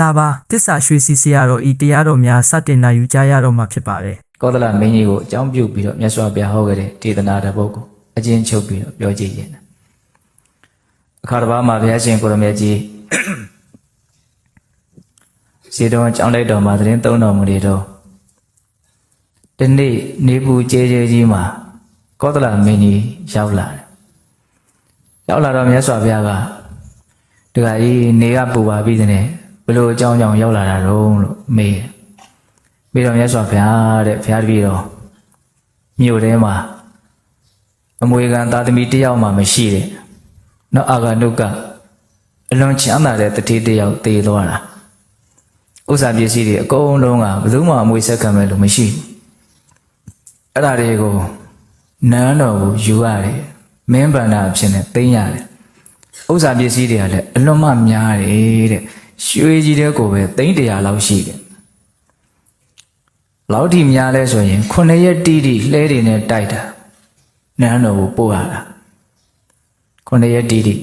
လာပါတစ္ဆာရွှေစီစီရတော်ဤတရားတော်များစတင်နိုင်ယူကြရတော့မှာဖြစ်ပါတယ်ကောသလမင်းကြီးကိုအကြောင်းပြုပြီးတော့မြတ်စွာဘုရားဟောခဲ့တဲ့ဒေသနာတစ်ပုဒ်ကိုအကျဉ်းချုပ်ပြီးတော့ပြောကြည့်ရင်အခါတစ်ပါးမှာဘုရားရှင်ကိုရမေကြီးစီတော်ကြောင်းလိုက်တော်မှာသတင်းသုံးတော်မူနေတော့ဒီနေ့နေပူကျဲကျဲကြီးမှာကောသလမင်းကြီးရောက်လာတယ်ရောက်လာတော့မြတ်စွာဘုရားကတခါကြီးနေကပူပါပြီတဲ့ ဘယ်လိုအကြောင်းကြောင့်ရောက်လာတာတော့လို့မေးတယ်ပြီးတော့မြတ်စွာဘုရားတဲ့ဘုရားတပည့်တော်မြို့ထဲမှာအမွေခံသာသမီတစ်ယောက်မှမရှိတဲ့နောက်အာဂနုကအလွန်ချမ်းသာတဲ့တတိတစ်ယောက်တည်သွားတာဥစ္စာပစ္စည်းတွေအကုန်လုံးကဘယ်သူမှအမွေဆက်ခံမဲ့လို့မရှိဘူးအဲ့ဒါတွေကိုနန်းတော်ကိုယူရတယ်မင်းဗန္ဒာအဖြစ်နဲ့သိမ်းရတယ်ဥစ္စာပစ္စည်းတွေကလည်းအလွန်မှများတယ်တဲ့ ရွှေကြီးတဲ့ကိုပဲသိန်းတရာလောက်ရှိတယ်လောက်ထိများလဲဆိုရင်ခုနှစ်ရက်တိတိလှဲတွေနဲ့တိုက်တာနန်းတော်ကိုပို့ရတာခုနှစ်ရက်တိတိ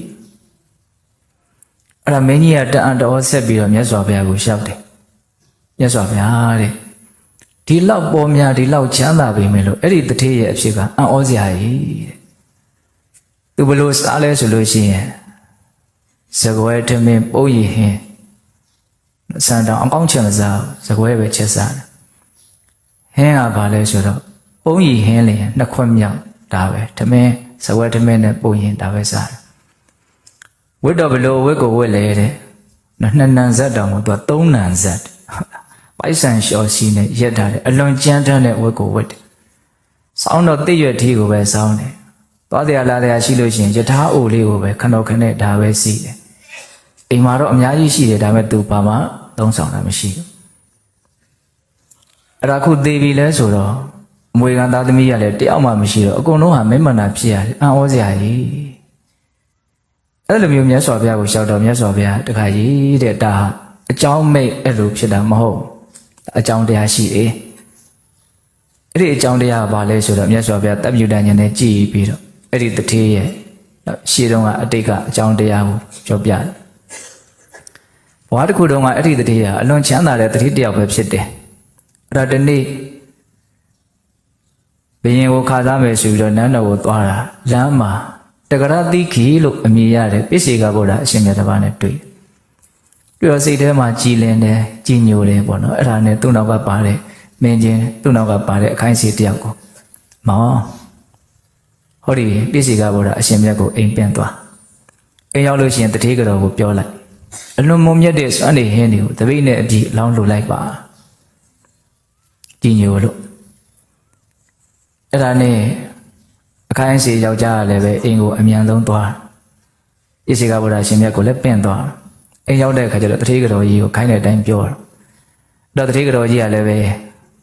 အဲ့ဒါမင်းကြီးကတအံတော်ဆက်ပြီးတော့မြတ်စွာဘုရားကိုရှောက်တယ်မြတ်စွာဘုရားတဲ့ဒီလောက်ပေါ်များဒီလောက်ချမ်းသာပေမဲ့လို့အဲ့ဒီတထေးရဲ့အဖြစ်ကအံ့ဩစရာကြီးတဲ့သူဘလို့စားလဲဆိုလို့ရှိရင်ဇကွဲထမင်းပုံရည်ဟင်း စံတောင်အကောင်းချင်မစားဘူးဇကွဲပဲချက်စားတယ်ဟင်းကဘာလဲဆိုတော့ပုံရီဟင်းလျင်နှစ်ခွက်မြောက်ဒါပဲဓမင်းစဝဲဓမင်းနဲ့ပုံရင်ဒါပဲစားတယ်ဝတ်တော့ဘလို့ဝတ်ကိုဝတ်လေတဲ့နော်နှစ်နန်ဇက်တောင်ကိုသူကသုံးနန်ဇက်ပိုက်ဆံလျှော်စီနဲ့ရက်ထားတယ်အလွန်ကြမ်းတမ်းတဲ့ဝတ်ကိုဝတ်တယ်စောင်းတော့တိရွက်ထီကိုပဲစောင်းတယ်သွားတရားလာတရားရှိလို့ရှိရင်ယထာအိုလေးကိုပဲခဏခဏဒါပဲစီးတယ် အိမ်မှာတော့အများကြီးရှိတယ်ဒါပေမဲ့သူဘာမှသုံးဆောင်တာမရှိဘူးအဲ့ဒါခုသေးပြီလဲဆိုတော့အမွေခံသားသမီးကလည်းတယောက်မှမရှိတော့အကုန်လုံးဟာမိမ္မနာဖြစ်ရတယ်အံ့ဩစရာကြီးအဲ့လိုမျိုးမြတ်စွာဘုရားကိုရှောက်တော့မြတ်စွာဘုရားတခါကြီးတဲ့ဒါဟာအကြောင်းမိတ်အဲ့လိုဖြစ်တာမဟုတ်အကြောင်းတရားရှိတယ်အဲ့ဒီအကြောင်းတရားကဘာလဲဆိုတော့မြတ်စွာဘုရားတပ်ပြုတန်ဉာဏ်နဲ့ကြည်ပြီးတော့အဲ့ဒီတထေးရဲ့ရှေးတုန်းကအတိတ်ကအကြောင်းတရားကိုပြောပြတယ် ဘဝတစ်ခုတုန်းကအဲ့ဒီတထေးကအလွန်ချမ်းသာတဲ့တထေးတစ်ယောက်ပဲဖြစ်တယ်အဲ့ဒါဒီနေ့ဘယင်ကိုခါသားမယ်ဆိုပြီးတော့နန်းတော်ကိုသွားတာလမ်းမှာတဂရတိခီလို့အမည်ရတယ်ပစ္စေကဗုဒ္ဓအရှင်မြတ်တစ်ပါးနဲ့တွေ့တွေ့တော့စိတ်ထဲမှာကြည်လင်တယ်ကြည်ညိုတယ်ပေါ့နော်အဲ့ဒါနဲ့သူ့နောက်ကပါတဲ့မင်းချင်းသူ့နောက်ကပါတဲ့အခိုင်းစီတယောက်ကိုမောင်ဟောဒီပစ္စေကဗုဒ္ဓအရှင်မြတ်ကိုအိမ်ပြန်သွားအိမ်ရောက်လို့ရှိရင်တတိကတော်ကိုပြောလိုက် အလွန်မုံမြတ်တဲ့စွမ်းနေဟင်းတွေကိုတပိတ်နဲ့အပြည့်အလောင်းလှူလိုက်ပါကြည်ညိုလို့အဲ့ဒါနဲ့အခိုင်းစီယောက်ျားကလည်းပဲအိမ်ကိုအမြန်ဆုံးသွားဣစီကဗုဒ္ဓရှင်မြတ်ကိုလည်းပင့်သွားအိမ်ရောက်တဲ့အခါကျတော့တတိကတော်ကြီးကိုခိုင်းတဲ့အတိုင်းပြောတော့တော့တတိကတော်ကြီးကလည်းပဲ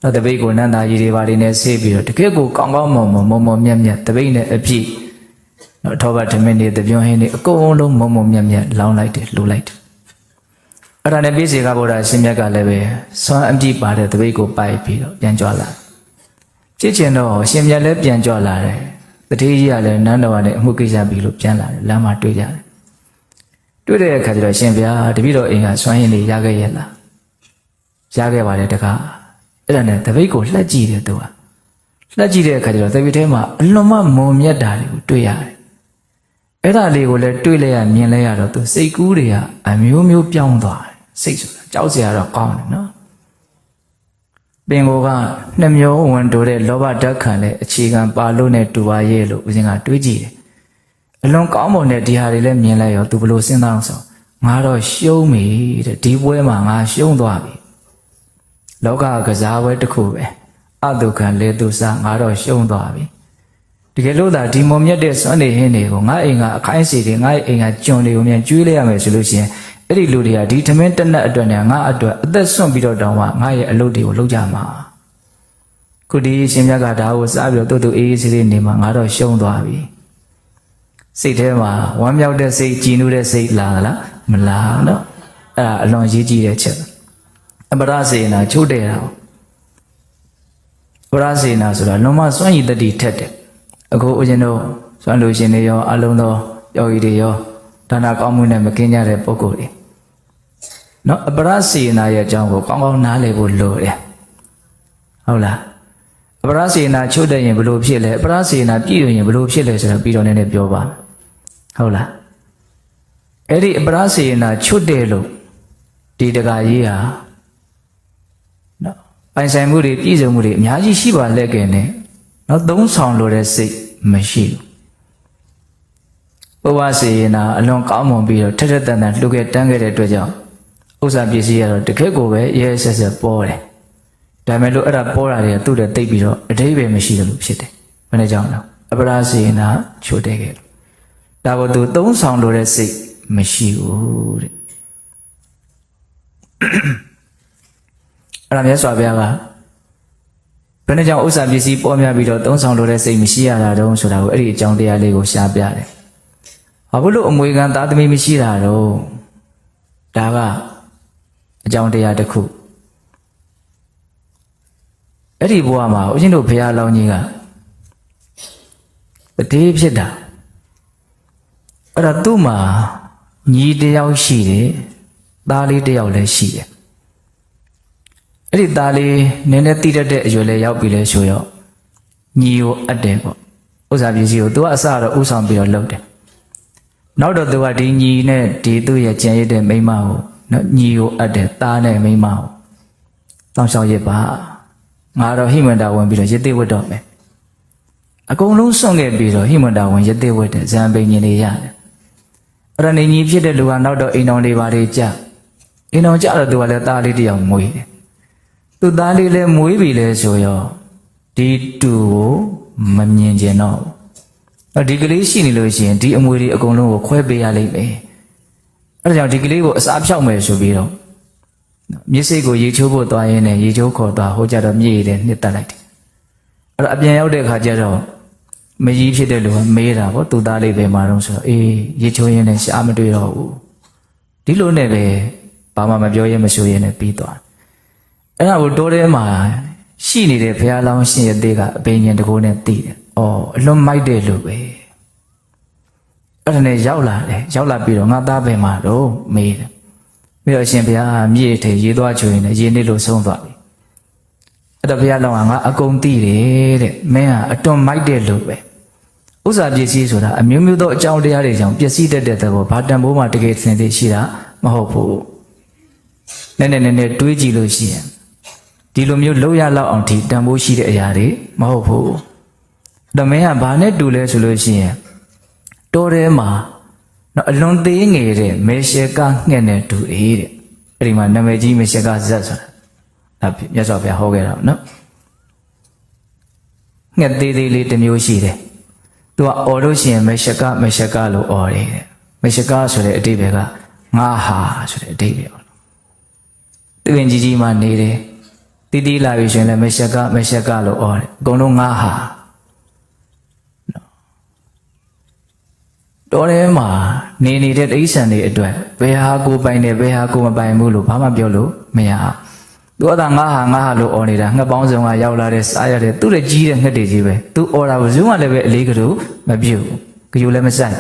တော့တပိတ်ကိုနန္တာကြီးတွေပါနေနဲ့ဆေးပြီးတော့တကယ့်ကိုကောင်းကောင်းမွန်မွန်မွန်မွန်မြတ်မြတ်တပိတ်နဲ့အပြည့် တော့ထောဘတ်ဓမင်းတွေတပြုံဟင်းတွေအကုန်လုံးမွန်မွန်မြတ်မြတ်လောင်းလိုက်တယ်လှူလိုက်တယ်အဲ့ဒါနဲ့ပြည့်စေကဗုဒ္ဓရှင်မြတ်ကလည်းပဲစွမ်းအပြည့်ပါတဲ့တပိတ်ကိုပိုက်ပြီးတော့ပြန်ကြွလာဖြစ်ချင်တော့ရှင်မြတ်လည်းပြန်ကြွလာတယ်တတိကြီးကလည်းနန်းတော်ကလည်းအမှုကိစ္စပြီးလို့ပြန်လာတယ်လမ်းမှာတွေ့ကြတယ်တွေ့တဲ့အခါကျတော့ရှင်ဗျာတပည့်တော်အိမ်ကစွမ်းရည်တွေရခဲ့ရဲ့လားရခဲ့ပါတယ်တကားအဲ့ဒါနဲ့တပိတ်ကိုလှက်ကြည့်တယ်သူကလှက်ကြည့်တဲ့အခါကျတော့တပိတ်ထဲမှာအလွန်မှမုံမြတ်တာတွေကိုတွေ့ရတယ် အဲ့ဒါလေးကိုလည်းတွေ့လဲရမြင်လဲရတော့သူစိတ်ကူးတွေကအမျိုးမျိုးပြောင်းသွားတယ်စိတ်ဆိုတာကြောက်စရာတော့ကောင်းတယ်နော်ပင်ကိုကနှစ်မျိုးဝင်တိုးတဲ့လောဘဓာတ်ခံတဲ့အခြေခံပါလို့နဲ့တူပါရဲ့လို့ဦးဇင်းကတွေးကြည့်တယ်အလွန်ကောင်းမွန်တဲ့ဒီဟာတွေလည်းမြင်လဲရောသူဘလို့စဉ်းစားအောင်ဆိုငါတော့ရှုံးပြီတဲ့ဒီပွဲမှာငါရှုံးသွားပြီလောကကစားပွဲတစ်ခုပဲအတုခံလေသူစားငါတော့ရှုံးသွားပြီ တကယ်လို့သာဒီမုံမြတ်တဲ့စွမ်းနေဟင်းတွေကိုငါအိမ်ကအခိုင်းစီတွေငါအိမ်ကကျွန်တွေကိုမြန်ကျွေးလိုက်ရမယ်ဆိုလို့ရှိရင်အဲ့ဒီလူတွေကဒီထမင်းတက်နက်အတွက်နဲ့ငါအတွက်အသက်ဆွန့်ပြီးတော့တောင်းမှငါရဲ့အလုပ်တွေကိုလုပ်ကြမှာခုဒီရှင်မြတ်ကဒါကိုစပြီးတော့တူတူအေးအေးဆေးဆေးနေမှာငါတော့ရှုံးသွားပြီစိတ်ထဲမှာဝမ်းမြောက်တဲ့စိတ်ကြည်နူးတဲ့စိတ်လာလားမလာဘူးနော်အဲ့ဒါအလွန်ရေးကြည့်တဲ့ချက်အပရစေနာချိုးတယ်တာပရစေနာဆိုတာလွန်မစွန့်ရည်တတိထက်တယ် အခုဦးဇင်းတို့စွမ်းလူရှင်တွေရောအလုံးသောယောဂီတွေရောဒါနာကောင်းမှုနဲ့မကင်းကြတဲ့ပုဂ္ဂိုလ်တွေနော်အပရစေနာရဲ့အကြောင်းကိုကောင်းကောင်းနားလည်ဖို့လိုတယ်ဟုတ်လားအပရစေနာချုပ်တဲ့ရင်ဘယ်လိုဖြစ်လဲအပရစေနာပြည့်ရင်ဘယ်လိုဖြစ်လဲဆိုတော့ပြီးတော့နည်းနည်းပြောပါဟုတ်လားအဲ့ဒီအပရစေနာချုပ်တယ်လို့ဒီတကာကြီးဟာနော်ပိုင်ဆိုင်မှုတွေပြည့်စုံမှုတွေအများကြီးရှိပါလက်ကင်နဲ့ နော်သုံးဆောင်လိုတဲ့စိတ်မရှိဘူးဘဝစေနာအလွန်ကောင်းမွန်ပြီးတော့ထက်ထက်တန်တန်လှုပ်ခဲ့တန်းခဲ့တဲ့အတွက်ကြောင့်ဥစ္စာပစ္စည်းကတော့တကယ့်ကိုပဲရဲရဲဆက်ဆက်ပေါ်တယ်ဒါပေမဲ့လို့အဲ့ဒါပေါ်တာတွေကသူ့တဲ့တိတ်ပြီးတော့အတိတ်ပဲမရှိတယ်လို့ဖြစ်တယ်ဘယ်နဲ့ကြောင့်လဲအပရာစေနာချိုတဲ့ခဲ့လို့ဒါကိုသူသုံးဆောင်လိုတဲ့စိတ်မရှိဘူးတဲ့အဲ့ဒါမြတ်စွာဘုရားက ဘယ်နဲ့ကြောင့်ဥစ္စာပစ္စည်းပေါ်များပြီးတော့သုံးဆောင်လိုတဲ့စိတ်မရှိရတာတုံးဆိုတာကိုအဲ့ဒီအကြောင်းတရားလေးကိုရှားပြတယ်။ဘာလို့အမွေခံသားသမီးမရှိတာတော့ဒါကအကြောင်းတရားတစ်ခုအဲ့ဒီဘဝမှာဦးဇင်းတို့ဘုရားလောင်းကြီးကတတိဖြစ်တာအဲ့တော့သူ့မှာညီတစ်ယောက်ရှိတယ်သားလေးတစ်ယောက်လည်းရှိတယ် အဲ့ဒီသားလေးနည်းနည်းတိတတ်တဲ့အရွယ်လေးရောက်ပြီလဲဆိုရောညီကိုအပ်တယ်ပေါ့ဥစ္စာပစ္စည်းကိုသူကအစတော့ဥဆောင်ပြီးတော့လုပ်တယ်နောက်တော့သူကဒီညီနဲ့ဒီသူ့ရဲ့ကြံရတဲ့မိန်းမကိုနော်ညီကိုအပ်တယ်သားနဲ့မိန်းမကိုတောင်းလျှောက်ရပါငါတော့ဟိမန္တာဝင်ပြီးတော့ရစ်သေးဝတ်တော့မယ်အကုန်လုံးစွန့်ခဲ့ပြီးတော့ဟိမန္တာဝင်ရစ်သေးဝတ်တယ်ဇံပိန်ရှင်တွေရတယ်အဲ့ဒါနေညီဖြစ်တဲ့လူကနောက်တော့အိမ်တော်တွေပါတွေကြအိမ်တော်ကြတော့သူကလည်းသားလေးတစ်ယောက်မွေးတယ် သူသားလေးလည်းမွေးပြီလဲဆိုရောဒီတူကိုမမြင်ကျင်တော့ဘူးအဲ့ဒီကလေးရှိနေလို့ရှိရင်ဒီအမွေတွေအကုန်လုံးကိုခွဲပေးရလိမ့်မယ်အဲ့ဒါကြောင့်ဒီကလေးကိုအစားဖြောက်မယ်ဆိုပြီးတော့မြစ်စိတ်ကိုရေချိုးဖို့သွားရင်းနဲ့ရေချိုးခေါ်သွားဟိုကြတော့မြေတယ်နှစ်တက်လိုက်တယ်အဲ့တော့အပြန်ရောက်တဲ့အခါကျတော့မကြီးဖြစ်တဲ့လူကမေးတာပေါ့သူသားလေးပဲမှာတော့ဆိုတော့အေးရေချိုးရင်းနဲ့ရှားမတွေ့တော့ဘူးဒီလိုနဲ့ပဲဘာမှမပြောရဲမဆိုရဲနဲ့ပြီးသွား အဲ့ဒါကိုတိုးထဲမှာရှိနေတဲ့ဘုရားလောင်းရှင်ရဲ့သေးကအပင်ញင်တကိုးနဲ့တည်တယ်။အော်အလွန်မိုက်တဲ့လူပဲ။အဲ့ဒါနဲ့ရောက်လာတယ်ရောက်လာပြီးတော့ငါသားပဲမှာတော့မေးတယ်။ပြီးတော့အရှင်ဘုရားမြေထဲရေသွားချွေနေရေနစ်လို့ဆုံးသွားပြီ။အဲ့တော့ဘုရားလောင်းကငါအကုန်သိတယ်တဲ့။မင်းကအတွန်မိုက်တဲ့လူပဲ။ဥစ္စာပစ္စည်းဆိုတာအမျိုးမျိုးသောအကြောင်းတရားတွေကြောင့်ပျက်စီးတတ်တဲ့သဘောဘာတန်ဖိုးမှတကယ်စင်သိရှိတာမဟုတ်ဘူး။နည်းနည်းနည်းနည်းတွေးကြည့်လို့ရှိရင် ဒီလိုမျိုးလောက်ရလောက်အောင်ဒီတန်ဖိုးရှိတဲ့အရာတွေမဟုတ်ဘူး။တမင်းကဘာနဲ့တူလဲဆိုလို့ရှိရင်တောထဲမှာနော်အလွန်သေးငယ်တဲ့မေရှေကငှက်နဲ့တူအေးတဲ့။အဲ့ဒီမှာနာမည်ကြီးမေရှေကဇက်ဆိုတာ။ဒါမြတ်စွာဘုရားဟောခဲ့တာနော်။ငှက်သေးသေးလေးတစ်မျိုးရှိတယ်။သူကအော်လို့ရှိရင်မေရှေကမေရှေကလို့အော်တယ်တဲ့။မေရှေကဆိုတဲ့အတိပ္ပယ်ကငါဟာဆိုတဲ့အတိပ္ပယ်ပေါ့။သူဝင်ကြီးကြီးမှနေတယ်။ တီးတီးလာပြီဆိုရင်လည်းမရှက်ကမရှက်ကလို့ဩတယ်အကုန်လုံးငါဟာတော်ထဲမှာနေနေတဲ့တိဋ္ဌံတွေအတွက်ဘယ်ဟာကိုပိုင်တယ်ဘယ်ဟာကိုမပိုင်ဘူးလို့ဘာမှပြောလို့မရဘူးသူကသာငါဟာငါဟာလို့ဩနေတာငှက်ပေါင်းစုံကရောက်လာတဲ့စားရတဲ့သူ့ရဲ့ကြီးတဲ့ငှက်တွေကြီးပဲသူဩတာဘယ်သူမှလည်းပဲအလေးကတူမပြုတ်ဘူးကြိုလည်းမဆိုင်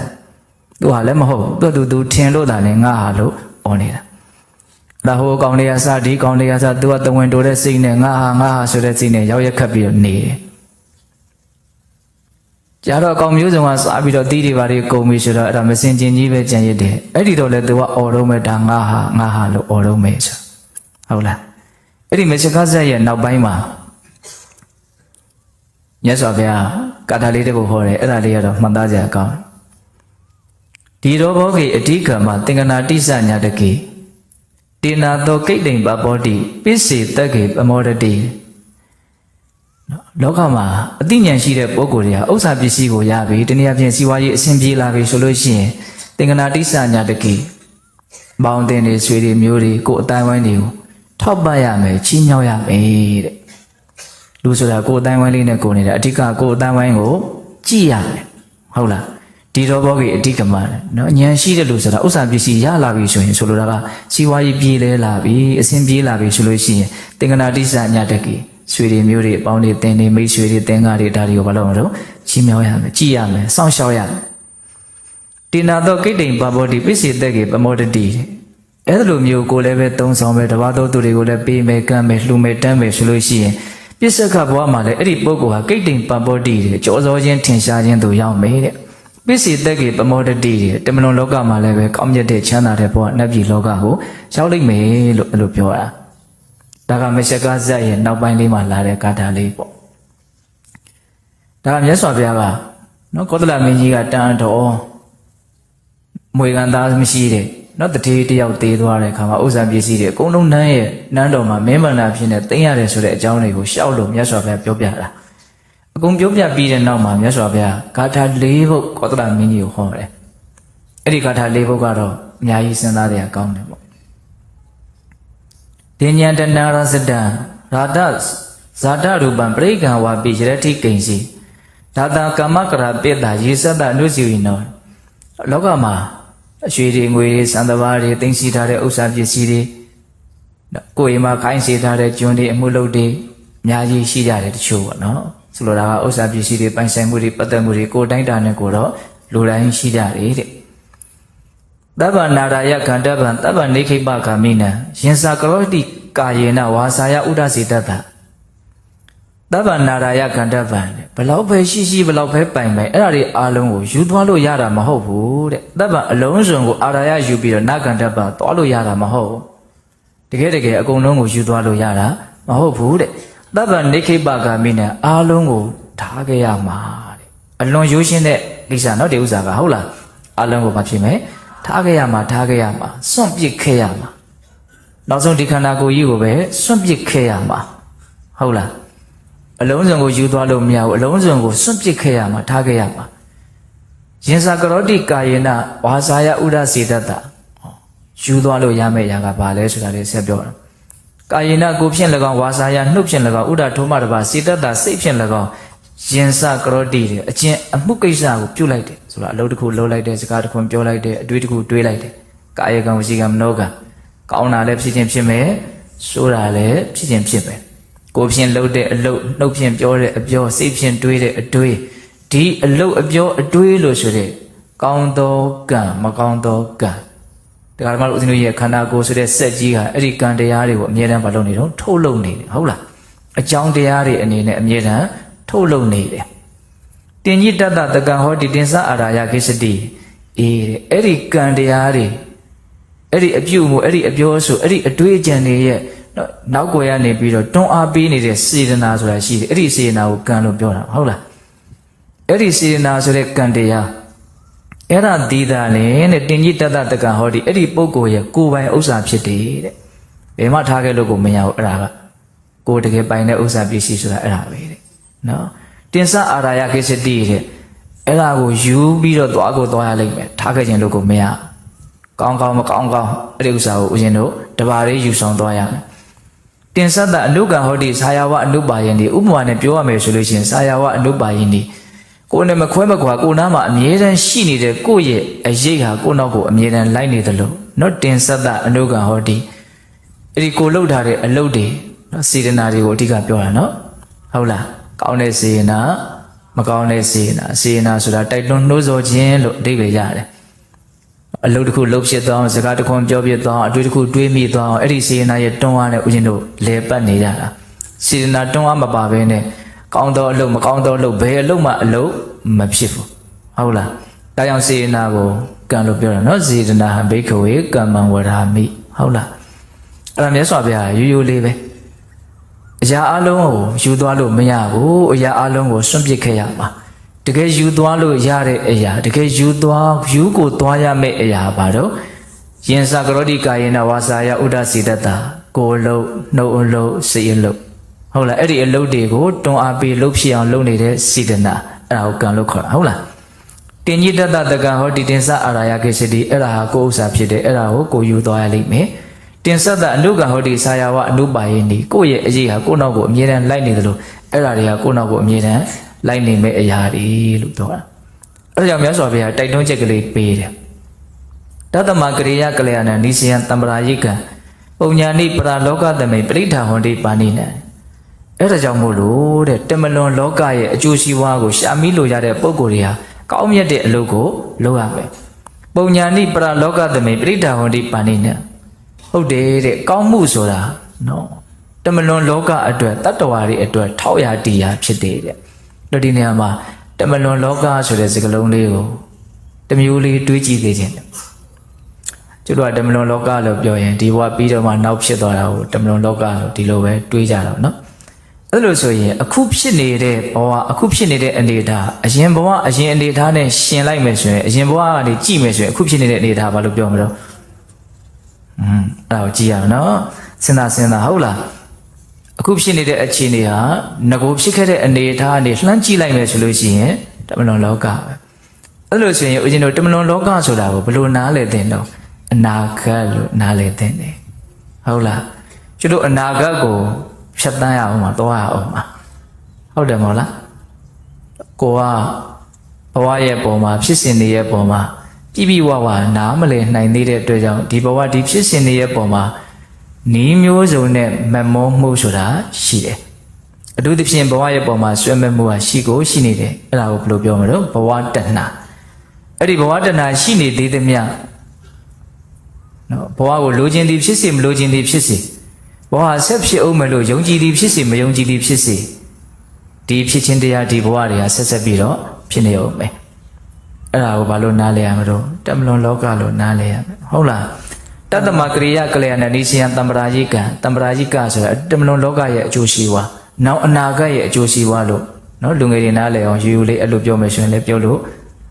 သူဟာလည်းမဟုတ်သူသူသူထင်လို့သာလေငါဟာလို့ဩနေတာ ဒါဟိုကောင်လေးကစဒီကောင်လေးကစသူကတဝင်တိုးတဲ့စိတ်နဲ့ငါဟာငါဟာဆိုတဲ့စိတ်နဲ့ရောက်ရက်ခတ်ပြီးတော့နေတယ်ကြတော့အကောင်မျိုးစုံကစားပြီးတော့တီးတွေပါတွေကုန်ပြီဆိုတော့အဲ့ဒါမစင်ကျင်ကြီးပဲကြံရစ်တယ်အဲ့ဒီတော့လေသူကအော်တော့မဲ့ဒါငါဟာငါဟာလို့အော်တော့မဲ့ဆိုဟုတ်လားအဲ့ဒီမစ္စကဇက်ရဲ့နောက်ပိုင်းမှာမြတ်စွာဘုရားကာထာလေးတစ်ခုဟောတယ်အဲ့ဒါလေးကတော့မှတ်သားကြအကောင်းဒီရောဘောဂေအဓိကမှာသင်္ကနာတိစညာတကေ တေနာသောကိတ်တိမ်ပပောတိပစ္စေတက်ကေပမောဒတိနော်လောကမှာအသိဉာဏ်ရှိတဲ့ပုဂ္ဂိုလ်တွေကဥစ္စာပစ္စည်းကိုရပြီတနည်းအားဖြင့်စီးပွားရေးအဆင်ပြေလာပြီဆိုလို့ရှိရင်သင်္ကနာတိစညာတကေဘောင်တင်တွေဆွေတွေမျိုးတွေကိုယ်အတိုင်းဝိုင်းတွေကိုထောက်ပံ့ရမယ်ချီးမြှောက်ရမယ်တဲ့လူဆိုတာကိုယ်အတိုင်းဝိုင်းလေးနဲ့ကိုယ်နေတယ်အဓိကကိုယ်အတိုင်းဝိုင်းကိုကြည့်ရမယ်ဟုတ်လား ဒီတော့ဘောကြီးအဓိကမှာနော်ဉာဏ်ရှိတဲ့လူဆိုတာဥစ္စာပစ္စည်းရလာပြီဆိုရင်ဆိုလိုတာကစီဝါရေးပြေးလဲလာပြီအစဉ်ပြေးလာပြီဆိုလို့ရှိရင်သင်္ကနာတိစညတကေဆွေတွေမျိုးတွေအပေါင်းတွေတင်းတွေမိတ်ဆွေတွေတင်းကားတွေဒါတွေကိုဘာလို့မလုပ်ချီးမြှောက်ရမယ်ကြည်ရမယ်စောင့်ရှောက်ရမယ်တိနာတော့ကိတ္တိန်ပဘောတိပစ္စေတက်ကေပမောတတိအဲ့လိုမျိုးကိုလည်းပဲသုံးဆောင်ပဲတဘာသောသူတွေကိုလည်းပေးမယ်ကမ်းမယ်လှူမယ်တမ်းမယ်ဆိုလို့ရှိရင်ပစ္စကဘဝမှာလည်းအဲ့ဒီပုဂ္ဂိုလ်ဟာကိတ်တိမ်ပပောတိတဲ့ကြောစောခြင်းထင်ရှားခြင်းတို့ရောက်မယ်တဲ့ ပစ္စည်းတက်ကေပမောတတိတဲ့တမလွန်လောကမှာလည်းပဲကောင်းမြတ်တဲ့ချမ်းသာတဲ့ဘဝနတ်ပြည်လောကကိုရောက်လိမ့်မယ်လို့အဲ့လိုပြောတာဒါကမရှကဇက်ရဲ့နောက်ပိုင်းလေးမှာလာတဲ့ဂါထာလေးပေါ့ဒါကမြတ်စွာဘုရားကနော်ကောသလမင်းကြီးကတန်တော်မွေကန်သားမရှိတဲ့နော်တတိတယောက်သေးသွားတဲ့ခါမှာဥစ္စာပစ္စည်းတွေအကုန်လုံးနန်းရဲ့နန်းတော်မှာမင်းမန္တာဖြစ်နေသိမ်းရတယ်ဆိုတဲ့အကြောင်းတွေကိုရှောက်လို့မြတ်စွာဘုရားပြောပြတာ အကုန်ပြောပြပြီးတဲ့နောက်မှာမြတ်စွာဘုရားဂါထာ၄ပုဒ်ကောသလမင်းကြီးကိုဟောတယ်အဲ့ဒီဂါထာ၄ပုဒ်ကတော့အများကြီးစဉ်းစားရကောင်းတယ်ပေါ့တင်ညာတနာရစတံရာတဇာတရူပံပရိက္ခဝါပိရတိကိဉ္စီဒါတာကမ္မကရပိတ္တာယေသတ္တအနုစီဝိနောလောကမှာအရွှေတွေငွေတွေစံတဘာတွေသိမ်းဆည်းထားတဲ့ဥစ္စာပစ္စည်းတွေကိုယ်အိမ်မှာခိုင်းစေထားတဲ့ကျွန်းတွေအမှုလုပ်တွေအများကြီးရှိကြတယ်တချို့ပေါ့နော် ဆိုလိုတာကဥစ္စာပစ္စည်းတွေပိုင်ဆိုင်မှုတွေပတ်သက်မှုတွေကိုယ်တိုင်းတာနဲ့ကိုတော့လူတိုင်းရှိကြတယ်တဲ့တဗ္ဗနာရယခန္ဓဗံတဗ္ဗနေခိပကာမိနံယင်္စာကရောတိကာယေနဝါစာယဥဒ္ဒစေတ္တတဗ္ဗနာရယခန္ဓဗံတဲ့ဘလောက်ပဲရှိရှိဘလောက်ပဲပိုင်ပိုင်အဲ့ဒါတွေအားလုံးကိုယူသွားလို့ရတာမဟုတ်ဘူးတဲ့တဗ္ဗအလုံးစုံကိုအာရယယူပြီးတော့နခန္ဓဗံသွားလို့ရတာမဟုတ်ဘူးတကယ်တကယ်အကုန်လုံးကိုယူသွားလို့ရတာမဟုတ်ဘူးတဲ့ တဗ္ဗနေခိပကာမိနံအားလုံးကိုထားခဲ့ရမှာတဲ့အလွန်ရိုးရှင်းတဲ့ကိစ္စနော်ဒီဥစ္စာကဟုတ်လားအားလုံးကိုမဖြစ်မယ်ထားခဲ့ရမှာထားခဲ့ရမှာစွန့်ပစ်ခဲ့ရမှာနောက်ဆုံးဒီခန္ဓာကိုယ်ကြီးကိုပဲစွန့်ပစ်ခဲ့ရမှာဟုတ်လားအလုံးစုံကိုယူသွားလို့မရဘူးအလုံးစုံကိုစွန့်ပစ်ခဲ့ရမှာထားခဲ့ရမှာယင်္စာကရောတိကာယေနဝါစာယဥဒစေတတ္တယူသွားလို့ရမယ့်အရာကဘာလဲဆိုတာလေးဆက်ပြောတာ ကာယေနကိုဖြင့်၎င်းဝါစာယနှုတ်ဖြင့်၎င်းဥဒထုံးမတပါစေတတ္တစိတ်ဖြင့်၎င်းယင်္စာကရောတိတဲ့အကျင့်အမှုကိစ္စကိုပြုတ်လိုက်တယ်ဆိုတာအလုပ်တစ်ခုလုပ်လိုက်တယ်စကားတစ်ခုပြောလိုက်တယ်အတွေးတစ်ခုတွေးလိုက်တယ်ကာယကံဝစီကံမနောကံကောင်းတာလည်းဖြစ်ခြင်းဖြစ်မယ်ဆိုးတာလည်းဖြစ်ခြင်းဖြစ်မယ်ကိုယ်ဖြင့်လှုပ်တဲ့အလုပ်နှုတ်ဖြင့်ပြောတဲ့အပြောစိတ်ဖြင့်တွေးတဲ့အတွေးဒီအလုပ်အပြောအတွေးလို့ဆိုတဲ့ကောင်းသောကံမကောင်းသောကံ ဒါကမှလို့ဦးဇင်းတို့ရဲ့ခန္ဓာကိုယ်ဆိုတဲ့စက်ကြီးဟာအဲ့ဒီကံတရားတွေကိုအမြဲတမ်းမလုပ်နေတော့ထုတ်လုပ်နေတယ်ဟုတ်လားအကြောင်းတရားတွေအနေနဲ့အမြဲတမ်းထုတ်လုပ်နေတယ်တင်ကြီးတတ္တတကံဟောဒီတင်္စအာရာယခိစတိအေးတဲ့အဲ့ဒီကံတရားတွေအဲ့ဒီအပြုမှုအဲ့ဒီအပြောဆိုအဲ့ဒီအတွေးအကြံတွေရဲ့နော်နောက်ွယ်ကနေပြီးတော့တွန်းအားပေးနေတဲ့စေတနာဆိုတာရှိတယ်အဲ့ဒီစေတနာကိုကံလို့ပြောတာဟုတ်လားအဲ့ဒီစေတနာဆိုတဲ့ကံတရား အဲ့ဒါဒီတာလေတဲ့တင်ကြီးတတ္တတကံဟောဒီအဲ့ဒီပုဂ္ဂိုလ်ရဲ့ကိုယ်ပိုင်ဥစ္စာဖြစ်တယ်တဲ့ဘယ်မှထားခဲ့လို့ကိုမရဘူးအဲ့ဒါကကိုယ်တကယ်ပိုင်တဲ့ဥစ္စာပစ္စည်းဆိုတာအဲ့ဒါပဲတဲ့နော်တင်္စအာရာယကိစ္စတိတဲ့အဲ့ဒါကိုယူပြီးတော့သွားကိုသွားရလိမ့်မယ်ထားခဲ့ခြင်းလို့ကိုမရကောင်းကောင်းမကောင်းကောင်းအဲ့ဒီဥစ္စာကိုဦးဇင်းတို့တပါးလေးယူဆောင်သွားရမယ်တင်္စတအနုကံဟောတိဆာယဝအနုပါယင်ဒီဥပမာနဲ့ပြောရမယ်ဆိုလို့ရှိရင်ဆာယဝအနုပါယင်ဒီ ကိုယ်နဲ့မခွဲမကွာကိုယ်နားမှာအမြဲတမ်းရှိနေတဲ့ကိုယ့်ရဲ့အရေးဟာကိုယ့်နောက်ကိုအမြဲတမ်းလိုက်နေသလိုနော်တင်္စတအနုကံဟောတိအဲ့ဒီကိုလှုပ်ထားတဲ့အလုပ်တွေနော်စေတနာတွေကိုအဓိကပြောတာနော်ဟုတ်လားကောင်းတဲ့စေတနာမကောင်းတဲ့စေတနာစေတနာဆိုတာတိုက်တွန်းနှိုးဆော်ခြင်းလို့အဓိပ္ပာယ်ရတယ်အလုပ်တစ်ခုလုပ်ဖြစ်သွားအောင်စကားတစ်ခုပြောဖြစ်သွားအောင်အတွေ့တစ်ခုတွေးမိသွားအောင်အဲ့ဒီစေတနာရဲ့တွန်းအားနဲ့ဦးဇင်းတို့လဲပတ်နေကြတာစေတနာတွန်းအားမပါဘဲနဲ့ကောင်းသောအလုပ်မကောင်းသောအလုပ်ဘယ်အလုပ်မှအလုပ် မဖြစ်ဘူးဟုတ်လားဒါကြောင့်စေတနာကိုကံလို့ပြောတာနော်စေတနာဟံဘိခဝေကမ္မံဝရာမိဟုတ်လားအဲ့ဒါမြတ်စွာဘုရားရိုးရိုးလေးပဲအရာအလုံးကိုယူသွားလို့မရဘူးအရာအလုံးကိုစွန့်ပစ်ခဲ့ရမှာတကယ်ယူသွားလို့ရတဲ့အရာတကယ်ယူသွားယူကိုသွားရမယ့်အရာဘာတော့ယင်္စာကရောတိကာယေနဝါစာယဥဒ္ဒစေတတ္တာကိုယ်လုံးနှုတ်အလုံးစိတ်အလုံးဟုတ်လားအဲ့ဒီအလုံးတွေကိုတွန်းအားပေးလှုပ်ဖြစ်အောင်လုပ်နေတဲ့စေတနာ အဲ့ဒါကိုကံလို့ခေါ်တာဟုတ်လားတင်ကြီးတတ္တတကံဟောဒီတင်္စအာရာယကိစ္စတိအဲ့ဒါဟာကိုယ်ဥစ္စာဖြစ်တယ်အဲ့ဒါကိုကိုယူသွားရလိမ့်မယ်တင်ဆက်တဲ့အနုကဟောတိဆာယဝအနုပါယိနိကိုယ့်ရဲ့အရေးဟာကိုယ့်နောက်ကိုအမြဲတမ်းလိုက်နေသလိုအဲ့ဒါတွေကကိုယ့်နောက်ကိုအမြဲတမ်းလိုက်နေမဲ့အရာတွေလို့ပြောတာအဲ့ဒါကြောင့်မြတ်စွာဘုရားတိုက်တွန်းချက်ကလေးပေးတယ်တတမကရိယကလျာဏနိစီယံတမ္ပရာယိကံပုံညာနိပရာလောကသမိပရိဋ္ဌာဟွန်တိပါဏိနံ အဲ့ဒါကြောင့်မို့လို့တဲ့တမလွန်လောကရဲ့အကျိုးစီးပွားကိုရှာမိလို့ရတဲ့ပုံကိုယ်တွေဟာကောင်းမြတ်တဲ့အလုပ်ကိုလုပ်ရမယ်ပုံညာနိပရာလောကသမိပရိဋ္ဌာဟွန်တိပါဏိနံဟုတ်တယ်တဲ့ကောင်းမှုဆိုတာနော်တမလွန်လောကအတွက်တတ္တဝါတွေအတွက်ထောက်ရတရားဖြစ်တယ်တဲ့တို့ဒီနေရာမှာတမလွန်လောကဆိုတဲ့စကားလုံးလေးကိုတစ်မျိုးလေးတွေးကြည့်သေးခြင်းတယ်ကျွတ်တော့တမလွန်လောကလို့ပြောရင်ဒီဘဝပြီးတော့မှနောက်ဖြစ်သွားတာကိုတမလွန်လောကလို့ဒီလိုပဲတွေးကြတော့နော် အဲ့လိုဆိုရင်အခုဖြစ်နေတဲ့ဘဝအခုဖြစ်နေတဲ့အနေအထားအရင်ဘဝအရင်အနေအထားနဲ့ရှင်လိုက်မယ်ဆိုရင်အရင်ဘဝကနေကြည့်မယ်ဆိုရင်အခုဖြစ်နေတဲ့အနေအထားဘာလို့ပြောမလို့อืมအဲ့ဒါကိုကြည့်ရအောင်နော်စဉ်းစားစဉ်းစားဟုတ်လားအခုဖြစ်နေတဲ့အခြေအနေဟာငကိုဖြစ်ခဲ့တဲ့အနေအထားကနေလှမ်းကြည့်လိုက်မယ်ဆိုလို့ရှိရင်တမလွန်လောကပဲအဲ့လိုဆိုရင်ဦးဇင်းတို့တမလွန်လောကဆိုတာကိုဘယ်လိုနားလည်သင်တော့အနာဂတ်လို့နားလည်သင်တယ်ဟုတ်လားကျွတ်တို့အနာဂတ်ကို ဖြတ်တန်းရအောင်မှာသွားရအောင်မှာဟုတ်တယ်မဟုတ်လားကိုကဘဝရဲ့ပုံမှာဖြစ်စဉ်တွေရဲ့ပုံမှာပြပြဝဝနားမလည်နိုင်သေးတဲ့အတွက်ကြောင့်ဒီဘဝဒီဖြစ်စဉ်တွေရဲ့ပုံမှာနီးမျိုးစုံနဲ့မမောမှုဆိုတာရှိတယ်အထူးသဖြင့်ဘဝရဲ့ပုံမှာဆွဲမဲ့မှုကရှိကိုရှိနေတယ်အဲ့ဒါကိုဘယ်လိုပြောမလို့ဘဝတဏှာအဲ့ဒီဘဝတဏှာရှိနေသေးသမျှနော်ဘဝကိုလိုချင်သည်ဖြစ်စေမလိုချင်သည်ဖြစ်စေ ဘဝဆက်ဖြစ်အောင်မလို့ယုံကြည်သည်ဖြစ်စေမယုံကြည်သည်ဖြစ်စေဒီဖြစ်ချင်းတရားဒီဘဝတွေကဆက်ဆက်ပြီးတော့ဖြစ်နေအောင်မယ်အဲ့ဒါကိုဘာလို့နားလဲရမလို့တမလွန်လောကလို့နားလဲရမယ်ဟုတ်လားတတ္တမကရိယကလျာဏနိစီယံတမ္ပရာယိကံတမ္ပရာယိကဆိုတာတမလွန်လောကရဲ့အကျိုးရှိဝါနောက်အနာဂတ်ရဲ့အကျိုးရှိဝါလို့နော်လူငယ်တွေနားလဲအောင်ယူယူလေးအဲ့လိုပြောမယ်ဆိုရင်လည်းပြောလို့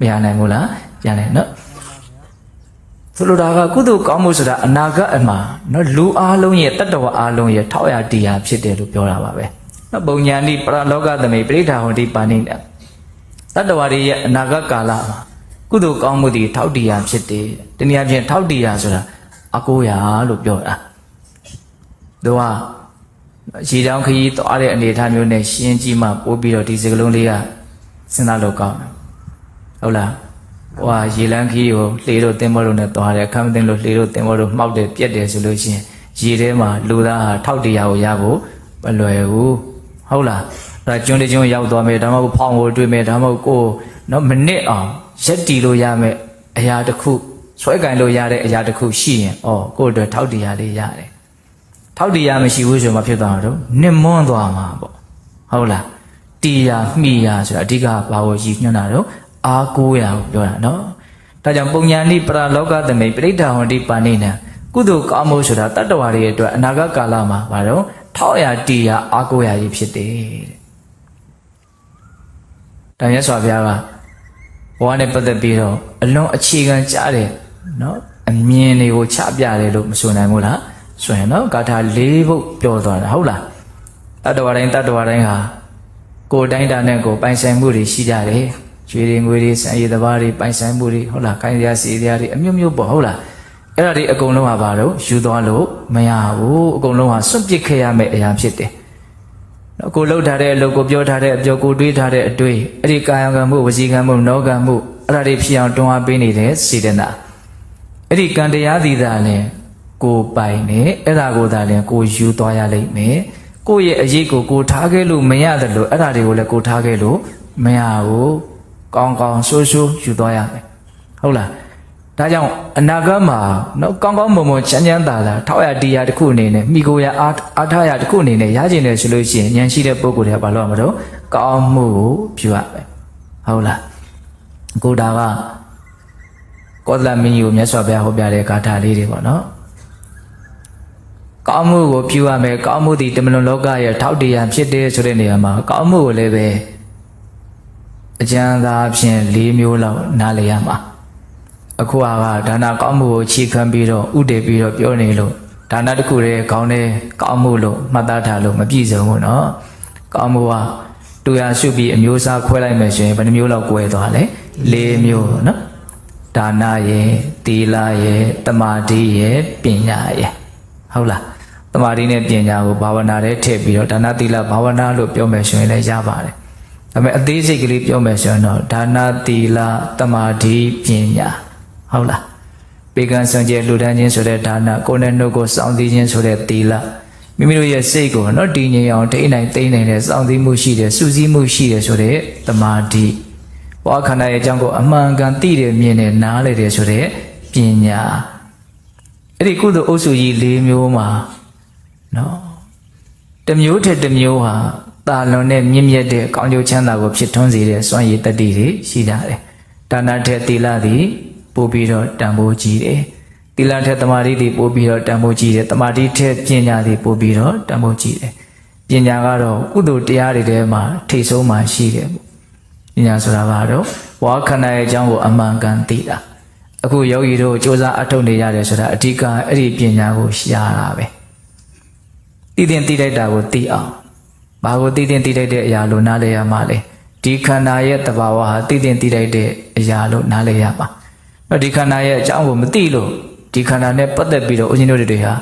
မရနိုင်ဘူးလားရနိုင်နော် ဆိုလိုတာကကုသိုလ်ကောင်းမှုဆိုတာအနာဂတ်အမှာနော်လူအားလုံးရဲ့တတ္တဝအားလုံးရဲ့ထောက်ရတရားဖြစ်တယ်လို့ပြောတာပါပဲနော်ပုံညာတိပရလောကသမိပရိဋ္ဌာဟောတိပါဏိတတတ္တဝါတွေရဲ့အနာဂတ်ကာလမှာကုသိုလ်ကောင်းမှုတွေထောက်တရားဖြစ်တယ်တနည်းအားဖြင့်ထောက်တရားဆိုတာအကိုရာလို့ပြောတာသူကရေချောင်းခရီးသွားတဲ့အနေအထားမျိုးနဲ့ရှင်းကြည့်မှပို့ပြီးတော့ဒီစကလုံးလေးကစဉ်းစားလို့ကောင်းတယ်ဟုတ်လား ဟိုဟာရေလန်းခီးကိုလှေတို့တင်မောတို့နဲ့သွားတယ်အခမ်းမသိလို့လှေတို့တင်မောတို့မှောက်တယ်ပြက်တယ်ဆိုလို့ရှိရင်ရေထဲမှာလူသားဟာထောက်တရားကိုရဖို့မလွယ်ဘူးဟုတ်လားအဲ့ဒါကျွန်းတကျွန်းရောက်သွားမယ်ဒါမှမဟုတ်ဖောင်ကိုတွေ့မယ်ဒါမှမဟုတ်ကိုယ်နော်မနစ်အောင်ရက်တီလို့ရမယ်အရာတစ်ခုဆွဲကင်လို့ရတဲ့အရာတစ်ခုရှိရင်ဩကိုယ့်အတွက်ထောက်တရားလေးရတယ်ထောက်တရားမရှိဘူးဆိုမှဖြစ်သွားတော့နစ်မွန်းသွားမှာပေါ့ဟုတ်လားတရားမိရာဆိုတာအဓိကဘာကိုရည်ညွှန်းတာတော့ အာကိုးရာကိုပြောတာနော်ဒါကြောင့်ပုံညာနိပရလောကသမိပရိဋ္ဌာဟောတိပါဏိနံကုသိုလ်ကောင်းမှုဆိုတာတတ္တဝါတွေအတွက်အနာဂတ်ကာလမှာဘာတော့ထောက်ရတရားအာကိုးရာကြီးဖြစ်တယ်တဲ့ဒါမြတ်စွာဘုရားကဘဝနဲ့ပတ်သက်ပြီးတော့အလွန်အခြေခံကြတဲ့နော်အမြင်တွေကိုချပြတယ်လို့မဆိုနိုင်ဘူးလားဆိုရင်နော်ဂါထာ၄ပုဒ်ပြောသွားတာဟုတ်လားတတ္တဝါတိုင်းတတ္တဝါတိုင်းဟာကိုယ်တိုင်းတာနဲ့ကိုယ်ပိုင်ဆိုင်မှုတွေရှိကြတယ် ရွှေတွေငွေတွေစံရည်တဘာတွေပိုင်ဆိုင်မှုတွေဟုတ်လားခိုင်းစရာစီစရာတွေအမျိုးမျိုးပေါ့ဟုတ်လားအဲ့ဒါတွေအကုန်လုံးဟာဘာလို့ယူသွားလို့မရဘူးအကုန်လုံးဟာစွန့်ပစ်ခဲ့ရမယ့်အရာဖြစ်တယ်နော်ကိုလှုပ်ထားတဲ့အလုပ်ကိုပြောထားတဲ့အပြောကိုတွေးထားတဲ့အတွေးအဲ့ဒီကာယကံမှုဝစီကံမှုနောကံမှုအဲ့ဒါတွေဖြစ်အောင်တွန်းအားပေးနေတဲ့စေတနာအဲ့ဒီကံတရားသီးသာလဲကိုပိုင်နေအဲ့ဒါကိုသာလဲကိုယူသွားရလိမ့်မယ်ကိုယ့်ရဲ့အရေးကိုကိုထားခဲ့လို့မရတယ်လို့အဲ့ဒါတွေကိုလည်းကိုထားခဲ့လို့မရဘူး ကောင်းကောင်းဆိုးဆိုးယူသွားရမယ်ဟုတ်လားဒါကြောင့်အနာဂတ်မှာနော်ကောင်းကောင်းမွန်မွန်ချမ်းချမ်းသာသာထောက်ရတရားတစ်ခုအနေနဲ့မိကိုရအားအားထားရတစ်ခုအနေနဲ့ရကျင်တယ်ဆိုလို့ရှိရင်ဉာဏ်ရှိတဲ့ပုဂ္ဂိုလ်တွေကဘာလို့ရမလို့ကောင်းမှုကိုပြုရမယ်ဟုတ်လားကိုဒါကကောသလမင်းကြီးကိုမြတ်စွာဘုရားဟောပြတဲ့ဂါထာလေးတွေပေါ့နော်ကောင်းမှုကိုပြုရမယ်ကောင်းမှုဒီတမလွန်လောကရဲ့ထောက်တရားဖြစ်တယ်ဆိုတဲ့နေရာမှာကောင်းမှုကိုလည်းပဲ အကျဉ်းသာဖြင့်၄မျိုးလောက်နားလည်ရမှာအခုကဒါနကောင်းမှုကိုခြေခံပြီးတော့ဥတည်ပြီးတော့ပြောနေလို့ဒါနတစ်ခုတည်းကောင်းတယ်ကောင်းမှုလို့မှတ်သားထားလို့မပြည့်စုံဘူးเนาะကောင်းမှုကတူရရှုပြီးအမျိုးအစားခွဲလိုက်မယ်ဆိုရင်ဘယ်နှမျိုးလောက်꿰သွားလဲ၄မျိုးเนาะဒါနရဲ့သီလရဲ့တမာတိရဲ့ပညာရဲ့ဟုတ်လားတမာတိနဲ့ပညာကိုဘာဝနာထဲထည့်ပြီးတော့ဒါနသီလဘာဝနာလို့ပြောမယ်ဆိုရင်လည်းရပါတယ် ဒါပေမဲ့အသေးစိတ်ကလေးပြောမယ်ဆိုရင်တော့ဒါနသီလတမာတိပညာဟုတ်လားပေကံစံကျဲလူဒန်းခြင်းဆိုတဲ့ဒါနကိုယ်နဲ့နှုတ်ကိုစောင့်သိခြင်းဆိုတဲ့သီလမိမိတို့ရဲ့စိတ်ကိုနော်တည်ငြိမ်အောင်ထိနိုင်သိနိုင်တဲ့စောင့်သိမှုရှိတယ်စူးစီးမှုရှိတယ်ဆိုတဲ့တမာတိဘဝခန္ဓာရဲ့အကြောင်းကိုအမှန်ကန်သိတယ်မြင်တယ်နားလည်တယ်ဆိုတဲ့ပညာအဲ့အဲ့ဒီကုသိုလ်အုပ်စုကြီး၄မျိုးမှာနော်တစ်မျိုးထက်တစ်မျိုးဟာ တာလွန်တဲ့မြင့်မြတ်တဲ့ကောင်းကျိုးချမ်းသာကိုဖြစ်ထွန်းစေတဲ့စွမ်းရည်တတ္တိတွေရှိကြတယ်ဒါနထက်သီလသည်ပို့ပြီးတော့တန်ဖိုးကြီးတယ်သီလထက်တမာတိသည်ပို့ပြီးတော့တန်ဖိုးကြီးတယ်တမာတိထက်ပညာသည်ပို့ပြီးတော့တန်ဖိုးကြီးတယ်ပညာကတော့ကုသိုလ်တရားတွေထဲမှာထိတ်ဆုံးမှရှိတယ်ပေါ့ပညာဆိုတာဘာတော့ဝါခန္ဓာရဲ့အကြောင်းကိုအမှန်ကန်သိတာအခုယောဂီတို့စ조사အထုတ်နေရတယ်ဆိုတာအဓိကအဲ့ဒီပညာကိုရှားတာပဲတည်တင်တည်လိုက်တာကိုသိအောင် ဘာကိုတည်တင်တည်လိုက်တဲ့အရာလို့နားလည်ရမှာလဲဒီခန္ဓာရဲ့တဘာဝဟာတည်တင်တည်လိုက်တဲ့အရာလို့နားလည်ရပါတော့ဒီခန္ဓာရဲ့အကြောင်းကိုမသိလို့ဒီခန္ဓာနဲ့ပတ်သက်ပြီးတော့ဦးဇင်းတို့တွေဟာ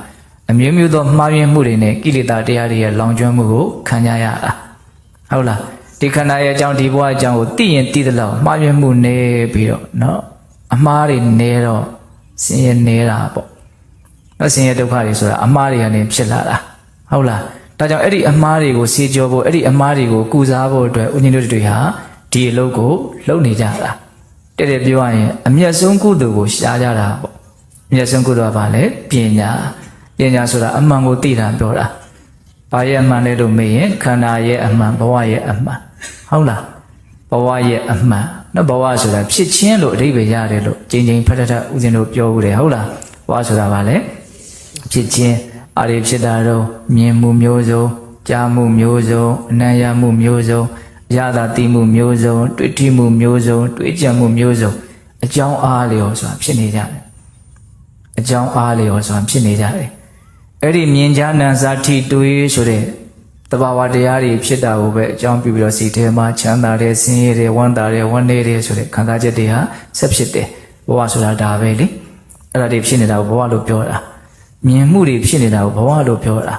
အမျိုးမျိုးသောမှားယွင်းမှုတွေနဲ့ကိလေသာတရားတွေရဲ့လောင်ကျွမ်းမှုကိုခံကြရတာဟုတ်လားဒီခန္ဓာရဲ့အကြောင်းဒီဘဝအကြောင်းကိုသိရင်သိသလောက်မှားယွင်းမှုနေပြီးတော့เนาะအမှားတွေနေတော့ဆင်းရဲနေတာပေါ့နော်ဆင်းရဲဒုက္ခတွေဆိုတာအမှားတွေကနေဖြစ်လာတာဟုတ်လား ဒါကြောင့်အဲ့ဒီအမှားတွေကိုစေကြောဖို့အဲ့ဒီအမှားတွေကိုကုစားဖို့အတွက်ဦးဇင်းတို့တွေဟာဒီအလုပ်ကိုလုပ်နေကြတာတဲ့တဲ့ပြောရရင်အမျက်ဆုံးကုသိုလ်ကိုရှားကြတာပေါ့အမျက်ဆုံးကုသိုလ်ကဘာလဲပညာပညာဆိုတာအမှန်ကိုသိတာပြောတာဘာရဲ့အမှန်လဲလို့မေးရင်ခန္ဓာရဲ့အမှန်ဘဝရဲ့အမှန်ဟုတ်လားဘဝရဲ့အမှန်နော်ဘဝဆိုတာဖြစ်ချင်းလို့အဓိပ္ပာယ်ရတယ်လို့ကျင်းချင်းဖတ်တတ်ဦးဇင်းတို့ပြောဦးတယ်ဟုတ်လားဘဝဆိုတာဘာလဲဖြစ်ချင်း အာရိဖြစ်တာတော့မြင်မှုမျိုးစုံကြားမှုမျိုးစုံအနံ့ရမှုမျိုးစုံအရသာတိမှုမျိုးစုံတွေ့ထိမှုမျိုးစုံတွေ့ကြံမှုမျိုးစုံအကြောင်းအားလျော်ဆိုတာဖြစ်နေကြတယ်အကြောင်းအားလျော်ဆိုတာဖြစ်နေကြတယ်အဲ့ဒီမြင်ကြားနံစာထိတွေးဆိုတဲ့တဘာဝတရားတွေဖြစ်တာကိုပဲအကြောင်းပြုပြီးတော့စိတ်ထဲမှာချမ်းသာတယ်ဆင်းရဲတယ်ဝမ်းသာတယ်ဝမ်းနည်းတယ်ဆိုတဲ့ခံစားချက်တွေဟာဆက်ဖြစ်တယ်ဘဝဆိုတာဒါပဲလေအဲ့ဒါတွေဖြစ်နေတာကိုဘဝလို့ပြောတာ မြင်မှုတွေဖြစ်နေတာကိုဘဝလို့ပြောတာ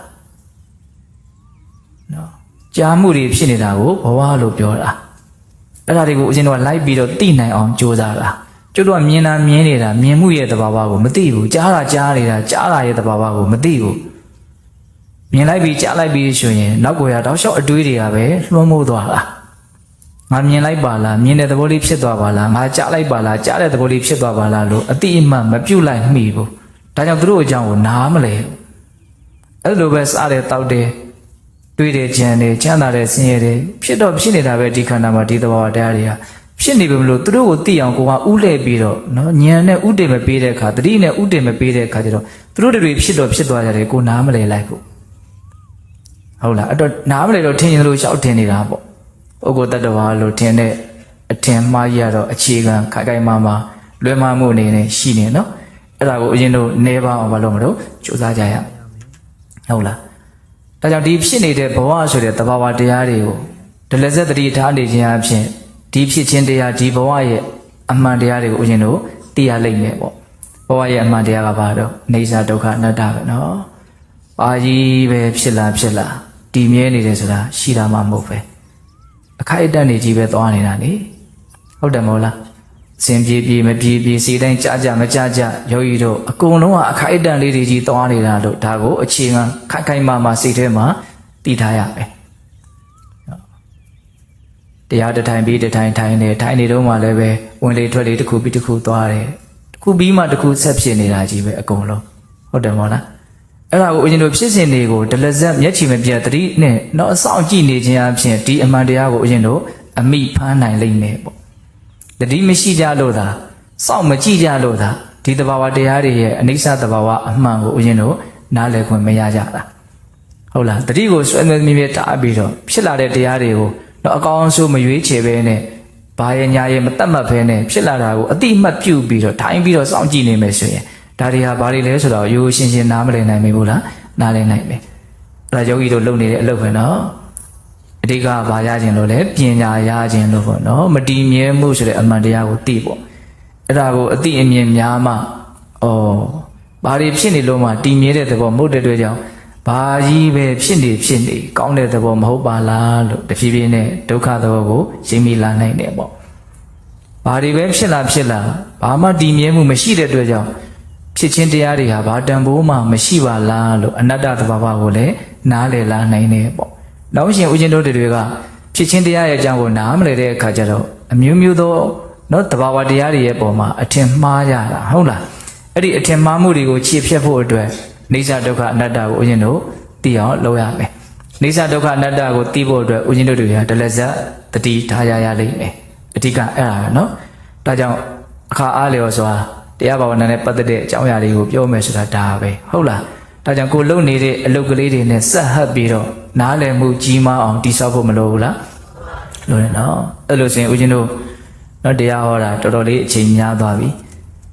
နော်ကြားမှုတွေဖြစ်နေတာကိုဘဝလို့ပြောတာအဲ့ဒါတွေကိုအရင်တော့လိုက်ပြီးတော့သိနိုင်အောင်ကြိုးစားတာကျွတ်တော့မြင်တာမြင်နေတာမြင်မှုရဲ့တဘာဝကိုမသိဘူးကြားတာကြားနေတာကြားတာရဲ့တဘာဝကိုမသိဘူးမြင်လိုက်ပြီးကြားလိုက်ပြီးဆိုရင်နောက်ကိုရတောက်လျှောက်အတွေးတွေကပဲလွှမ်းမိုးသွားတာငါမြင်လိုက်ပါလားမြင်တဲ့သဘောလေးဖြစ်သွားပါလားငါကြားလိုက်ပါလားကြားတဲ့သဘောလေးဖြစ်သွားပါလားလို့အတိအမှန်မပြုတ်လိုက်မိဘူး ဒါကြောင့်သူတို့အကြောင်းကိုနားမလဲအဲ့လိုပဲစားတယ်တောက်တယ်တွေးတယ်ကြံတယ်ချမ်းသာတယ်ဆင်းရဲတယ်ဖြစ်တော့ဖြစ်နေတာပဲဒီခန္ဓာမှာဒီသဘောတရားတွေကဖြစ်နေပြီမလို့သူတို့ကိုသိအောင်ကိုကဥလဲပြီးတော့နော်ဉာဏ်နဲ့ဥတည်မပေးတဲ့အခါတတိနဲ့ဥတည်မပေးတဲ့အခါကျတော့သူတို့တွေဖြစ်တော့ဖြစ်သွားကြတယ်ကိုနားမလဲလိုက်ဖို့ဟုတ်လားအဲ့တော့နားမလဲတော့ထင်ရင်လို့ရှောက်ထင်နေတာပေါ့ပုဂ္ဂိုလ်တ attva လို့ထင်တဲ့အထင်မှားရတော့အခြေခံခိုင်ခိုင်မာမာလွယ်မှားမှုအနေနဲ့ရှိနေနော် အဲ့ဒါကိုအရင်တို့နေပါအောင်မလုပ်မလို့စူးစမ်းကြရဟုတ်လားဒါကြောင့်ဒီဖြစ်နေတဲ့ဘဝဆိုတဲ့တဘာဝတရားတွေကိုဒလဇက်တတိထားနေခြင်းအဖြစ်ဒီဖြစ်ခြင်းတရားဒီဘဝရဲ့အမှန်တရားတွေကိုဦးဇင်းတို့သိရလိမ့်မယ်ပေါ့ဘဝရဲ့အမှန်တရားကဘာတော့နေစာဒုက္ခအနတ္တပဲနော်ပါကြီးပဲဖြစ်လာဖြစ်လာတည်မြဲနေတယ်ဆိုတာရှိတာမှမဟုတ်ပဲအခိုက်အတန့်နေကြီးပဲသွားနေတာလေဟုတ်တယ်မဟုတ်လား စင်ပြေပြေမပြေပြေစီတိုင်းကြကြမကြကြယောဂီတို့အကုန်လုံးကအခိုက်အတန့်လေးတွေကြီးသွားနေတာလို့ဒါကိုအခြေခံခိုက်ခိုက်မာမာစိတ်ထဲမှာတည်ထားရမယ်တရားတစ်ထိုင်ပြီးတစ်ထိုင်ထိုင်နေထိုင်နေတော့မှလည်းပဲဝင်လေထွက်လေတစ်ခုပြီးတစ်ခုသွားတယ်တစ်ခုပြီးမှတစ်ခုဆက်ဖြစ်နေတာကြီးပဲအကုန်လုံးဟုတ်တယ်မဟုတ်လားအဲ့ဒါကိုဦးဇင်းတို့ဖြစ်စဉ်တွေကိုဒလဇက်မျက်ချီမပြတ်သတိနဲ့တော့အဆောင်ကြည့်နေခြင်းအပြင်ဒီအမှန်တရားကိုဦးဇင်းတို့အမိဖမ်းနိုင်လိမ့်မယ်ပေါ့ တတိမရှိကြလို့သာစောင့်မကြည့်ကြလို့သာဒီတဘာဝတရားတွေရဲ့အနိစ္စတဘာဝအမှန်ကိုဦးဇင်းတို့နားလည်ခွင့်မရကြတာဟုတ်လားတတိကိုဆွဲဆွဲမြဲမြဲတားပြီးတော့ဖြစ်လာတဲ့တရားတွေကိုတော့အကောင်းဆုံးမရွေးချယ်ပဲနဲ့ဘာရဲ့ညာရဲ့မတတ်မှတ်ဘဲနဲ့ဖြစ်လာတာကိုအတိအမှတ်ပြုပြီးတော့ထိုင်ပြီးတော့စောင့်ကြည့်နေမယ်ဆိုရင်ဒါတွေဟာဘာတွေလဲဆိုတော့ရိုးရှင်းရှင်းနားမလည်နိုင်မိဘူးလားနားလည်နိုင်မယ်အဲ့ဒါယောဂီတို့လုပ်နေတဲ့အလုပ်ပဲနော် အဓိကဘာရခြင်းလို့လဲပညာရခြင်းလို့ပေါ့နော်မတည်မြဲမှုဆိုတဲ့အမှန်တရားကိုသိပေါ့အဲ့ဒါကိုအတိအမြင်များမှဩဘာတွေဖြစ်နေလို့မှတည်မြဲတဲ့သဘောမဟုတ်တဲ့အတွက်ကြောင့်ဘာကြီးပဲဖြစ်နေဖြစ်နေကောင်းတဲ့သဘောမဟုတ်ပါလားလို့တဖြည်းဖြည်းနဲ့ဒုက္ခသဘောကိုရှင်းမိလာနိုင်တယ်ပေါ့ဘာတွေပဲဖြစ်လာဖြစ်လာဘာမှတည်မြဲမှုမရှိတဲ့အတွက်ကြောင့်ဖြစ်ချင်းတရားတွေဟာဘာတန်ဖိုးမှမရှိပါလားလို့အနတ္တသဘာဝကိုလည်းနားလည်လာနိုင်တယ်ပေါ့ နောက်ရှင်ဦးချင်းတို့တွေကဖြစ်ချင်းတရားရဲ့အကြောင်းကိုနားမလည်တဲ့အခါကျတော့အမျိုးမျိုးသောနော်တဘာဝတရားတွေရဲ့ပုံမှာအထင်မှားရတာဟုတ်လားအဲ့ဒီအထင်မှားမှုတွေကိုခြေဖြတ်ဖို့အတွက်နေစာဒုက္ခအနတ္တကိုဦးဇင်းတို့သိအောင်လုပ်ရမယ်နေစာဒုက္ခအနတ္တကိုသိဖို့အတွက်ဦးဇင်းတို့တွေကဒလဇတ်တတိထားရရလိမ့်မယ်အဓိကအဲ့ဒါနော်ဒါကြောင့်အခါအားလျော်စွာတရားဘာဝနာနဲ့ပတ်သက်တဲ့အကြောင်းအရာတွေကိုပြောမယ်ဆိုတာဒါပဲဟုတ်လား ဒါကြောင့်ကိုလုံနေတဲ့အလုပ်ကလေးတွေနဲ့ဆက်ဟပ်ပြီးတော့နားလည်မှုကြီးမားအောင်တိဆောက်ဖို့မလိုဘူးလားလိုတယ်နော်အဲ့လိုဆိုရင်ဦးဇင်းတို့နော်တရားဟောတာတော်တော်လေးအချိန်များသွားပြီ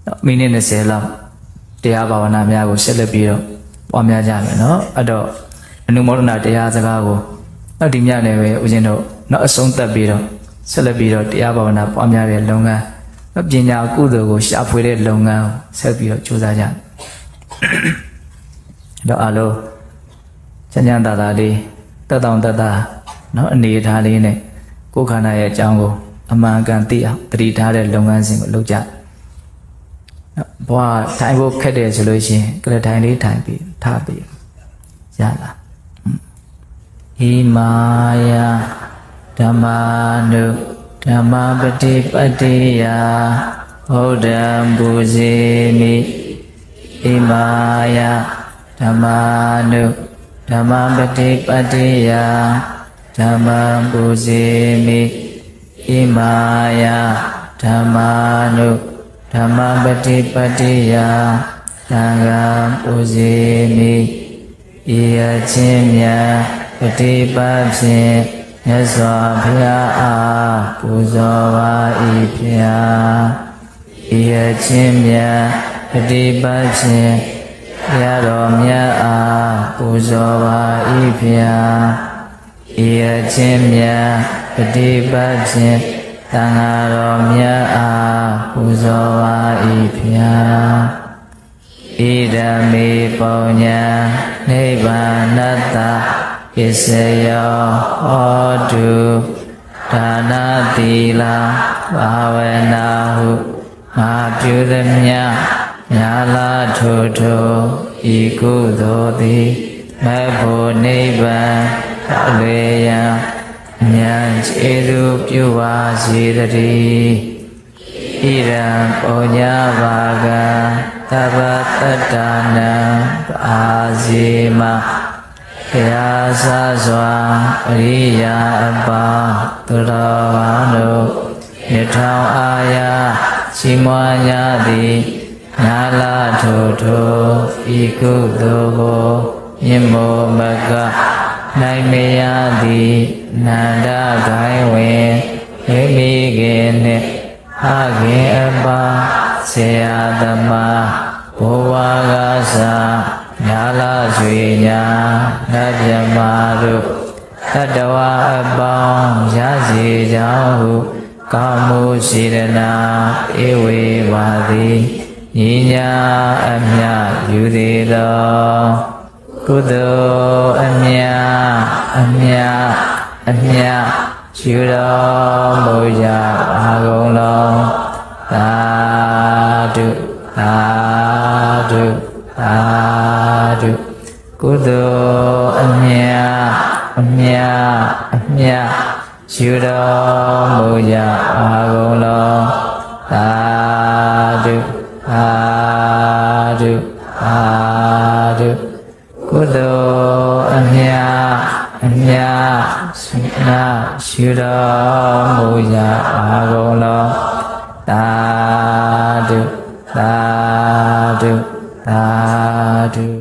နော်မိနစ်20လောက်တရားဘာဝနာများကိုဆက်လက်ပြီးတော့ပွားများကြမယ်နော်အဲ့တော့အနုမောဒနာတရားစကားကိုနောက်ဒီညနေပဲဦးဇင်းတို့နောက်အဆုံးသတ်ပြီးတော့ဆက်လက်ပြီးတော့တရားဘာဝနာပွားများတဲ့လုပ်ငန်းနော်ပညာကုသိုလ်ကိုရှာဖွေတဲ့လုပ်ငန်းကိုဆက်ပြီးတော့ကြိုးစားကြမယ်အဲ့ တော့အားလုံးချမ်းချမ်းသာသာလေးတက်တောင့်တက်တာနော်အနေအထားလေးနဲ့ကိုယ်ခန္ဓာရဲ့အကြောင်းကိုအမှန်ကန်သိအောင်တတိထားတဲ့လုပ်ငန်းစဉ်ကိုလုပ်ကြနော်ဘဝထိုင်ဖို့ခက်တယ်ဆိုလို့ရှိရင်ကလထိုင်လေးထိုင်ပြီးထားပြီးရလားဟိမာယဓမ္မာနုဓမ္မပฏิပတ္တိယဘုဒ္ဓံပူဇေမိဟိမာယ ဓမ္မာနုဓမ္မပတိပတ္တိယဓမ္မံပူဇေမိဣမာယဓမ္မာနုဓမ္မပတိပတ္တိယသံဃံပူဇေမိဤအချင်းမြတ်ပฏิပတ်ဖြင့်မြတ်စွာဘုရားအားပူဇော်ပါ၏ဖျာဤအချင်းမြတ်ပฏิပတ်ဖြင့် ရားတော်မြတ်အားပူဇော်ပါ၏ဖျားဤအချင်းမြတ်ပฏิပတ်ဖြင့်သံဃာတော်မြတ်အားပူဇော်ပါ၏ဖျားဣဒံမေပုံညာနိဗ္ဗာနတ္တပစ္စယောဟောတုဒါနသီလဘာဝနာဟုငါပြုသမျှ ညာလာထိုထိုဤကုသိုလ်သည်မေဖို့နိဗ္ဗာန်အလေယံဉာဏ်ခြေသူပြုပါစေတည်းဣရံပုံညာဘာကံသဗ္ဗတတ္တနံအာဇေမဘုရားဆစွာအရိယာအပါသူတော်ဘာတို့မြထောင်အာယရှိမွားကြသည် ညာလာထိုထိုဤကုသိုလ်ကိုမြင့်မောမကနိုင်မရသည်နန္ဒဂိုင်းဝင်မိမိခင်နှင့်အခင်အပါဆေယသမာဘဝကသာညာလာဆွေညာနတ်မြမာတို့တတဝအပေါင်းရစီကြောင်းဟုကာမှုစေရနာဧဝေပါသည် ညီညာအမြယူသေးသောကုသိုလ်အမြအမြအမြယူတော်မူကြပါကုန်လုံးသာဓုသာဓုသာဓုကုသိုလ်အမြအမြအမြယူတော်မူကြပါကုန်လုံးသာဓု သာဓုသာဓုကုသိုလ်အမြအမြနာရှိတော်မူကြပါကုန်လောသာဓုသာဓုသာဓု